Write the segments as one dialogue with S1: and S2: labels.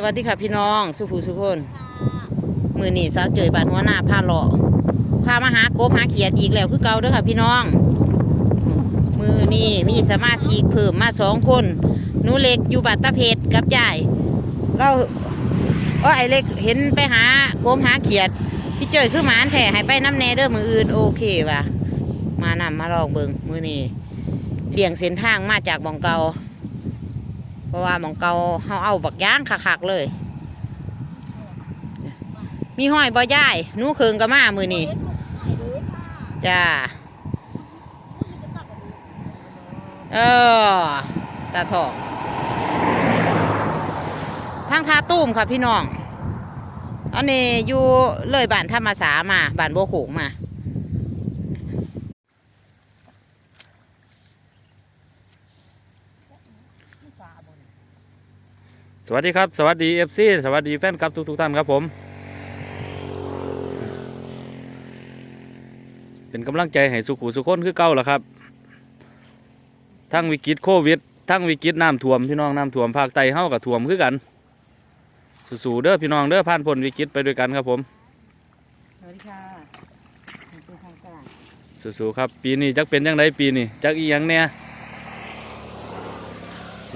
S1: สวัสดีค่ะพี่น้อง สุภูสุพนมือนี่สาวเจยบานหัวหน้าพาเลาะพามาหากบหาเขียดอีกแล้วคือเก่าเด้อค่ะพี่น้อง มือนี่มีสมาชิกเพิ่มมาสองคนหนูเล็กอยู่บัตตะเพชรกับยายเราเอ้อไอเล็กเห็นไปหากบหาเขียด พี่เจยคือหมานแท้ให้ไปน้ำแนเด้อมืออื่นโอเคว่ะมานำมาลองเบิงมือนี่เลี่ยงเส้นทางมาจากบองเกา เพราะว่าหมองเกาเฮาเอาบักย่างคักๆเลย มีห้อยบ่ย่ายหนู้เคืองก็มามือนี่จ้าเออตาทองทางทาตุ้มค่ะพี่น้องอันนี้อยู่เลยบ้านธรรมสามาบ้านโบโขงมา
S2: สวัสดีครับ สวัสดีเอฟซีสวัสดีแฟนคลับทุกทุกๆท่านครับผม เป็นกำลังใจให้สุขุสุขคนคือเก่าแล้วครับ ทั้งวิกฤตโควิด ทั้งวิกฤตน้ำท่วมพี่น้องน้ำท่วมภาคใต้เฮากับท่วมคือกัน สู้ๆเด้อพี่น้องเด้อผ่านพ้นวิกฤตไปด้วยกันครับผม
S1: สวัสดีค่ะเป็นทางการ
S2: สู้ๆครับ ปีนี้จักเป็นยังไงปีนี้จักอีหยังเนี่ย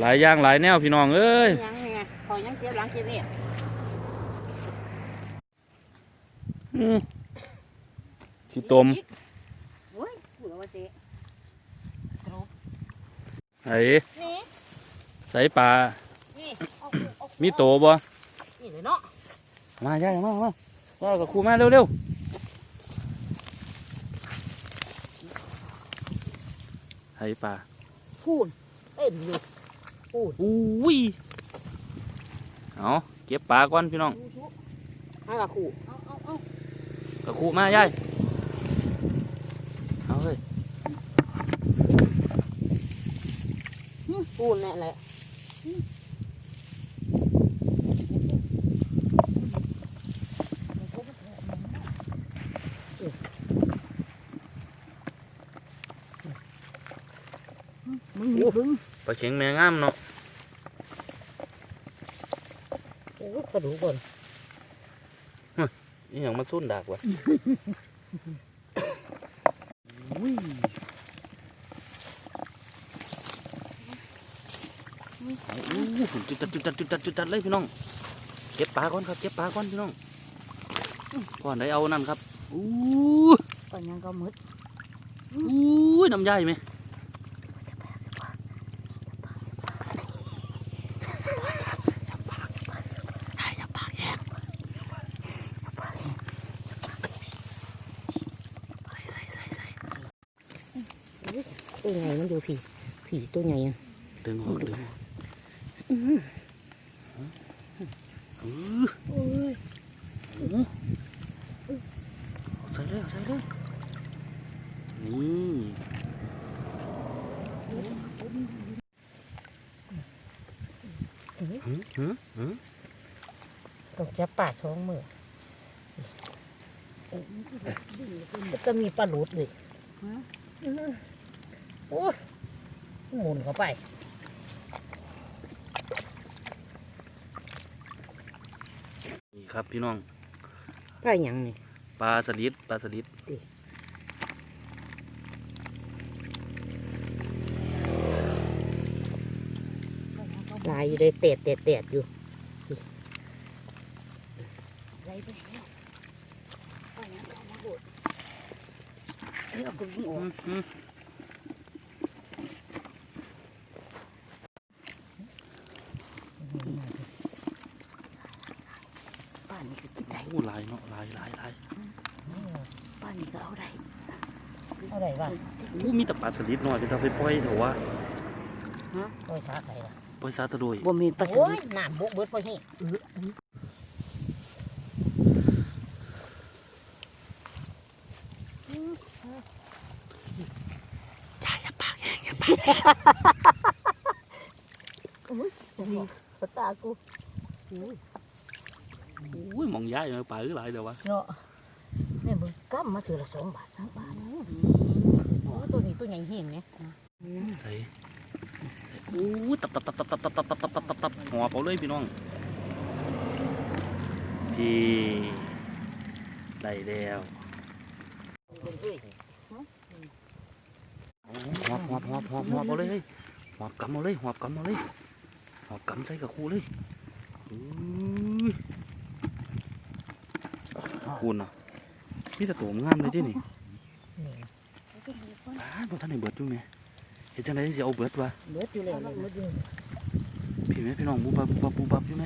S2: หลายอย่างหลายแนวพี่น้องเอ้ย
S1: ลังเจ็บเนี่ย
S2: อืมขี้ตม
S1: โอ้ยพูดแล้วว่าเจ๊
S2: ไอ้
S1: นี่
S2: ใส่ปลา
S1: นี่เอาเอา
S2: มีโตบ่
S1: นี่เลยเนาะ
S2: มาย่ามามาว่ากับครูมาเร็วเร็วไห้ปลา
S1: พูนเต็มอยู่พูน
S2: อุ้ย เอาเก็บปลาก่อนพี่น้อง
S1: เอาละขู่เอาเอาเอา
S2: กับครูมาย่ายเอาเลย
S1: พูนนี่แหละมึงนี่มึง
S2: ปลาเข็งแมงงามเนาะ
S1: โอ้ยกระดูกก่อน
S2: นี่อย่างมาสุ่นดากวะอุ้ยอู้หูจุดจัดจุดจัดจุดจัดจุดจัดเลยพี่น้อง เก็บปลาก่อนครับ เก็บปลาก่อนพี่น้องก่อนได้เอานั่นครับอู้
S1: ก่อนยังก็มืด
S2: อู้น้ำย่ายไหม
S1: ตัวใหญ่มันดูผีผี ตัวใหญ่อะ
S2: ดึงออกดึงออกอื้อ
S1: โอ้ย
S2: เอาใส่เลยเอาใส่เลยนี่หืมหืมหืม
S1: ต้องจับป่าสองมือแล้วก็มีปลาหลุดเลยโอ้ย หมุนเข้าไป
S2: นี่ครับพี่น้อง
S1: ปลาหยังนี่
S2: ปลาสลิดปลาสลิด
S1: ลายอยู่เลยเตะเตะเตะอยู่เอากระดิ่งออก
S2: อืมอืม
S1: ป้านี่ ก็กินได้
S2: โอ้ลายเนาะลายลายลาย
S1: ป้านี่ก็เอาได้เอาได้บ้าง
S2: โอ้มีแต่ปลาสลิดหน่อยเป็นตาไปปล่อยเถอะวะ
S1: ฮะโอ้ยสาไก่ละ
S2: ปล่อยซาตะโดย
S1: บ่มีปลาสลิดน้ำบุกเบิดพอนี่อย่าอย่าปากแห้งอย่าปากแห้ง อุ้ยตากู
S2: อุ้ยมองย้ายมาปลาคือหลายเดี๋ยววะ
S1: เนาะเนี่ยมึงกำมาถือละสองบาทสามบาทโอ้ตัวนี้ตัวใหญ่เหี้ยงเนี่ย
S2: ใส่โอ้ตับตับตับตับตับตับตับตับตับตับตับหัวเขาเลยพี่น้องดีได้แล้วหอบหอบหอบหอบหอบเอาเลยเฮ้ยหอบกำเอาเลยหอบกำเอาเลยหอบกำใส่กับครูเลยอื้อ คุณอะมีแต่ตัวงามเลยที่นี่อ้าบ่ทันได้เบิดอยู่แม่เฮ็ดจังได๋สิเอาเบิดวะ
S1: เบิดอยู่แล้วเบิดอยู่
S2: พี่แม่พี่น้องบูบับบูบับบูบับอยู่ไหม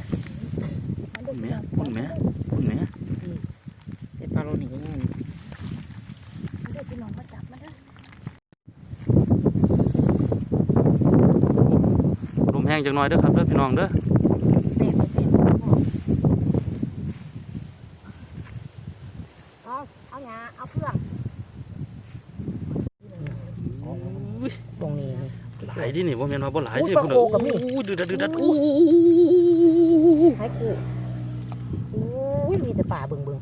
S2: คุณแม่คุณแม่คุณแม่
S1: แต่ปลาโรนี่ก็ยัง
S3: เดี๋ยวพี่น้องมาจับมันเด้อ
S2: ลมแห้งจังหน่อยเด้อครับเด้อพี่น้องเด้อ
S1: แม่ก็เป็นเอาเอา หยาเอาเพื่องตรงนี้นี่
S2: หลายดินี่บ่แม่นว่าบ่หลาย
S1: อุ้ย
S2: เด้
S1: ปลา
S2: พุ่น
S1: โคกับมี
S2: อู้ดืดดดืดดัด
S1: อู้
S2: อู้
S1: ให้กูอุ้ยมีแต่ป่าเบิ่งเบิ่ง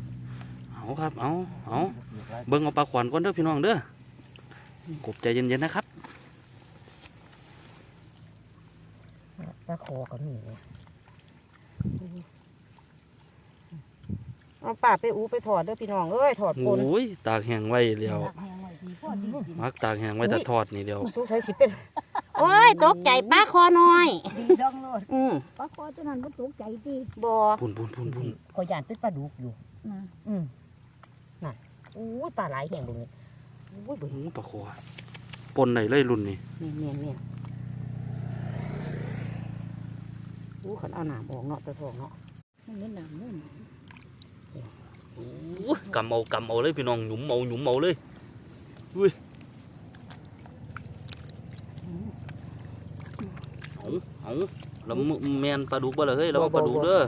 S2: เอาครับเอาเอาเบิ่งเอาปลาขวานก่อนเด้อพี่น้องเด้อกบใจเย็นๆนะครับ
S1: ปลาคอกับมีเนี่ย เอาป่าไปอูไปถอดเด้อพี่น้องเอ้ยถอดปน
S2: โอ้ยตากแห้งไว้แล้ว
S3: หนักแหงไว้ดีพอดีดี
S2: มักตากแห้งไว้แต่ทอดนี่เดียว
S1: สงสัยสิเป็นโอ้ยตกใจป้าคอน้อย
S3: ดีดองโลด
S1: อืม
S3: ปลาคอตัวนั้นบ่ตกใจติ
S1: บอ
S2: พุ่นพุ่นพุ่นพุ่น
S1: คอยยานเป็นปลาดุกอยู่
S3: นะ
S1: อืมนั่นอู้ยปลาไหลายแห่งตรงนี้อู้ยเบิ่ง
S2: โอ้ปลาขวานปนไหนเลยรุ่นนี้
S1: เมียนเมียนเมียนอู้ขันเอาหนามออกเนาะตะทองเนาะ
S3: มันเล่นน้ำนู่น
S2: โอ้ย กำเอากำเอาเลยพี่น้องหยุมเอาหยุมเอาเลยอุ้ยเอาเอาแล้วมึแมนปลาดุกบ่ล่ะเฮ้ยแล้วว่าปลาดุกเด้อ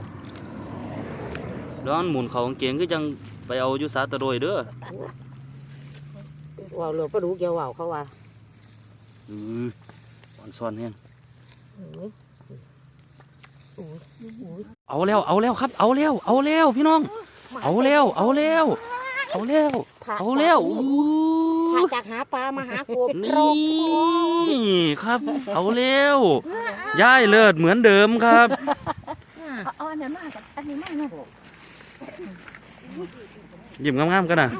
S2: แล้วอันหมุนเขากางเกงก็ยังไปเอาอยู่สาตะโดยเด้อ
S1: ว่าวเรือปลาดุกเกี่ยวว่าวเขาว่า
S2: อืออ่อนซ่อนแฮง
S1: อุ้ยอุ้ยอุ้ย
S2: เอาแล้วเอาแล้วครับ เอาแล้วเอาแล้วพี่น้อง เอาแล้วเอาแล้วเอาแล้ว
S1: พระ
S2: เอาแล้วอู้
S1: พระจากหาปลามาหากบ
S2: นี่
S1: โรค
S2: ครับ เอาแล้วย่ายเลิศเหมือนเดิมครับ
S3: เอาเอาอันนั้นมากับอันนี้มาเนาะ
S2: หยิบงามๆกันนะ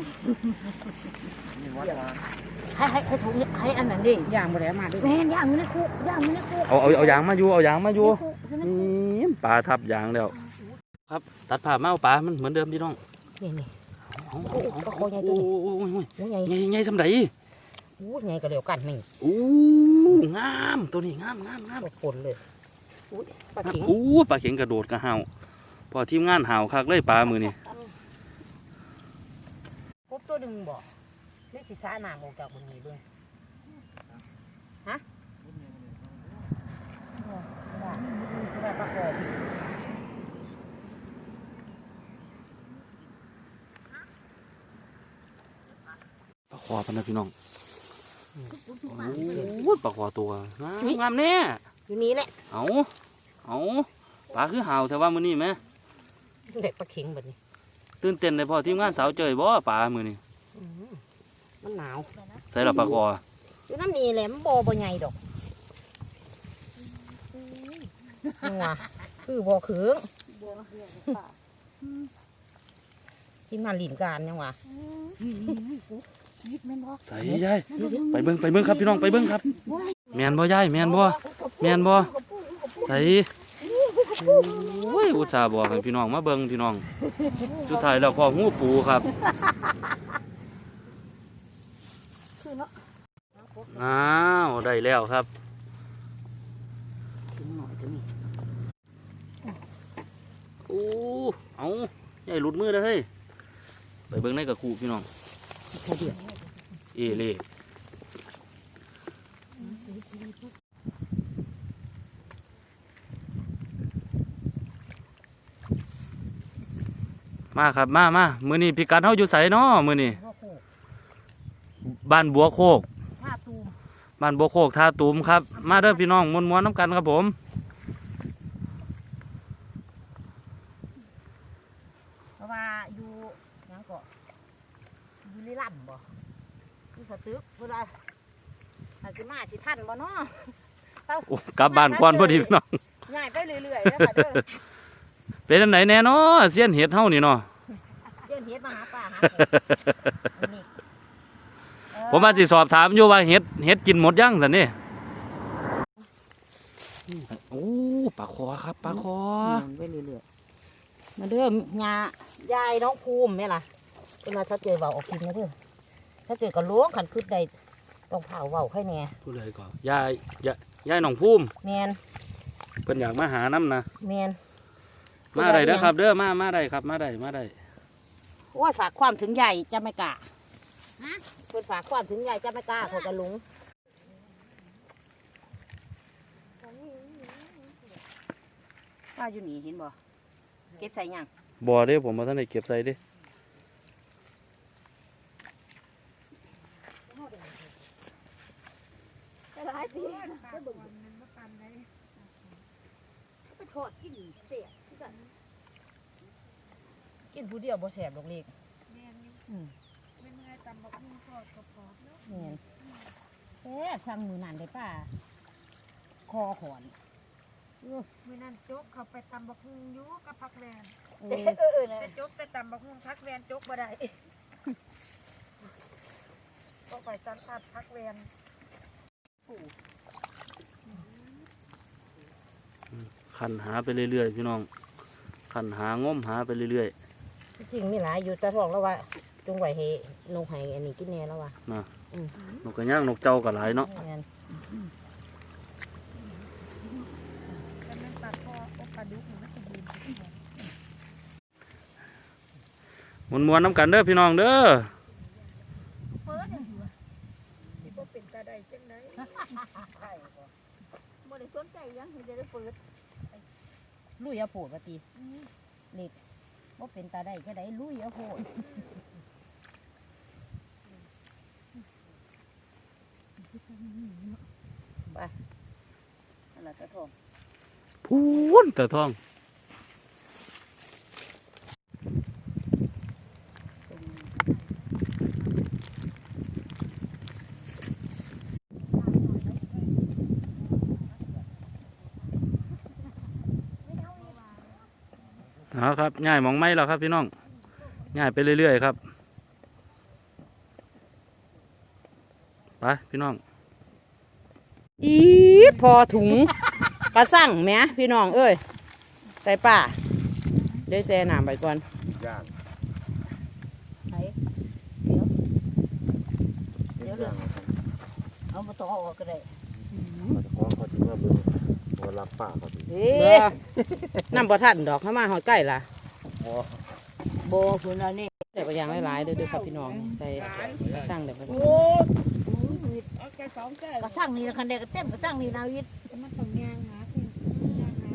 S1: ให้ให้ให้ถุงให้อันนั้นดิย่างมาแล้วมาด้วย
S3: แม่นย่างอยู่ในคุกย่างอยู่ในคุก
S2: เอาเอาเอายางมาอยู่เอายางมาอยู่
S3: ในคุกอยู่ในคุก
S2: นี่ปลาทับยางแล้ว ครับ ตัดผ่ามาเอาปลามันเหมือนเดิมพี่น้อง
S1: นี่นี่
S2: เอา
S1: โอ้โหปลาคอใหญ่ตั
S2: โอ้
S1: วนี้
S2: โหโอ้ย
S1: โอ้ยใหญ่
S2: ใหญ่ใหญ่สำได
S1: อู้ใหญ่ก็เดียวกันนี่
S2: อู้งามตัวนี้งามงามงาม
S1: ปนเลยอุ้ยปลาขิง
S2: อู้ปลาเข็งกระโดดกระเห่าพอทีมงานเห่าคักเลยปลามือนี่
S1: กบตัวหนึ่งบ่นี่สิสาหนามออกจากบนนี้เบิ่งฮะได้ปลาคอพี่
S2: ปลา คอพันนะพี่น้องโอ้ยปลาคอตัวงามงามแน่
S1: อยู่นี่แหละ
S2: เอาเอาปลาคือเห่าแต่ว่ามือนี่ไหม
S1: เด็กปลาเข็งแบบนี้
S2: ตื่นเต้นเลยพอทีมงานสาวเจยบ่ปลามือนี่
S1: อื้อหือมันหนาว
S2: ใส่ละปลาคอ
S1: อยู่น้ำนี่แหละมันบ่บ่ใหญ่ดอกนัวคือบ่คือ
S3: บัวเหือกป่า
S1: ที่มาหลินการยังวะ
S3: ยิดแม่นบ่
S2: ใส่ยายไปเบิ้งไปเบิ้งครับพี่น้องไปเบิ้งครับ แมนบ่ยายแมนบ่แมนบ่ใส่โอ้ยอุตส่าห์บอกให้พี่น้องมาเบิ้งพี่น้องสุดท้ายแล้วพอหูปูครับ
S3: น้า
S2: วได้แล้วครับโอ้เอายายหลุดมือเลยเฮ้ยไปเบิ้งในกับครูพี่น้อง อเล่มาครับมามามือนี้พิกัดเฮาอยู่ไสน้อมือนี้
S1: พ่อโคก
S2: บ้านบัวโคก
S1: ผ้าตูม
S2: บ้านบัวโคกท่าตูมครับ มาเด้อพี่น้องมวนมวนๆน้ำกันครับผม
S1: เพราะว่าอยู่หยังก็อยู่ลิลัมบ่อยู่สตึกเวลาอาจจะมาสิทันบ่เนาะ
S2: โอ้กลับบ้านก่อนพอดีพี่น้อง
S1: ง่ายไปเรื่อยๆนะคะเด้อ
S2: เป็นอันไหนแน่เนาะเสี้ยนเห็ดเฮานี่เนาะ
S1: เดินเฮ็ดมาหาป้าหานี่
S2: ผมมาสิสอบถามอยู่ว่าเห็ดเห็ดกินหมดยังสันนี่โอ้ปลาคอครับปลาคอ
S1: ไปเรื่อยๆมาเด้อยายายน้องภูมิแม่ล่ะเป็นมาชัดเจนเบาออกกินมาเด้อชัดเจนก็ล้วงขันคืดได้ต้องเผาเบาไข่แน่
S2: ผู้ใดก่อนยายยาย ยายหนองพุ่ม
S1: แมน
S2: เพิ่นอยากมาหาน้ำนะ
S1: แมน
S2: มาได้เด้อครับ เด้อมามาได้ครับ มาได้มาได้
S1: ว่าฝากความถึงใหญ่จะไม่กล้าฮะเพิ่นฝากความถึงใหญ่จะไม่กล้าเขากระลุงป้าอยู่นี่เห็นบ่เก็บใส่ยัง
S2: บ่เด้ผมมาท่านได้เก็บใส่เด้
S3: ไปทอดกินเสีย
S1: กินผู้เดียวบ่แสบดอกเล็ก
S3: แม่น
S1: อืม
S3: ไม่เมื่อยตำบักหุ่งทอดกรอบๆเนาะ
S1: แม่นแซ่บทำมือนั่นได้ป้าคอขอน
S3: มื้อนั้นโจ๊กเขาไปตำบักหุ่งอยู่กับผักแวน
S1: เออ
S3: เออเออแต่โจ๊กแต่ตำบักหุ่งผักแวนโจ๊กบ่ได้ก็ไปตันอัดผักแวน
S2: ขันหาไปเรื่อยๆพี่น้อง ขันหางมหาไปเรื่อย
S1: จริงมีหลายอยู่แต่ท้องแล้วว่าจงไว้ให้นกให้อันนี้กินแน่แล้วว่า
S2: ๆนกกระย่างนกเจ้าก็หลายเนาะ
S1: แม่น
S3: แต่มันตัดคออกปลาดุกนี่มันสิยืน
S2: มวนๆน้ำกันเด้อพี่น้องเด้อ
S3: เปิดจังซี่วะสิบ่เป็นตาใดจังได๋บ่ได้ส นใจหยังให้ได้เปิด
S1: ลุยเอาโผดว่าติเล็กบ่เป็นตาได้จะได้ลุยเอาโผดไปนั่นล่ะตะทอง
S2: พูนแต่ท้อง เอาครับง่ายหมองไม้แล้วครับพี่น้องง่ายไปเรื่อยๆครับไปพี่น้อง
S1: อีดพอถุงกระสั่งแหมพี่น้องเอ้ยใส่ป่าเดี๋ยวแช่น้ำไปก่อน
S4: ย่าง
S1: ไหนเดี๋ยวเดี๋ยวเดี๋ยว
S4: ย่างครับ
S1: เอามาต่อออกก็ได้
S4: เขาจะขอเขาจะมาเบิ่ง ว่ารักป่าเขาดิ
S1: เอ๊ะน้ำประทันดอกเข้ามาหอยใกล้ล่ะ
S4: พอ
S1: โบคุณอันนี้ใส่ปลายางหลายๆเด้อเด้อครับพี่น้องใส่กระสั่งเดี๋ยวไป
S3: กระสั่งนี่ละคันเด็กก็เต็มกระสั่งนี่นาวิทย์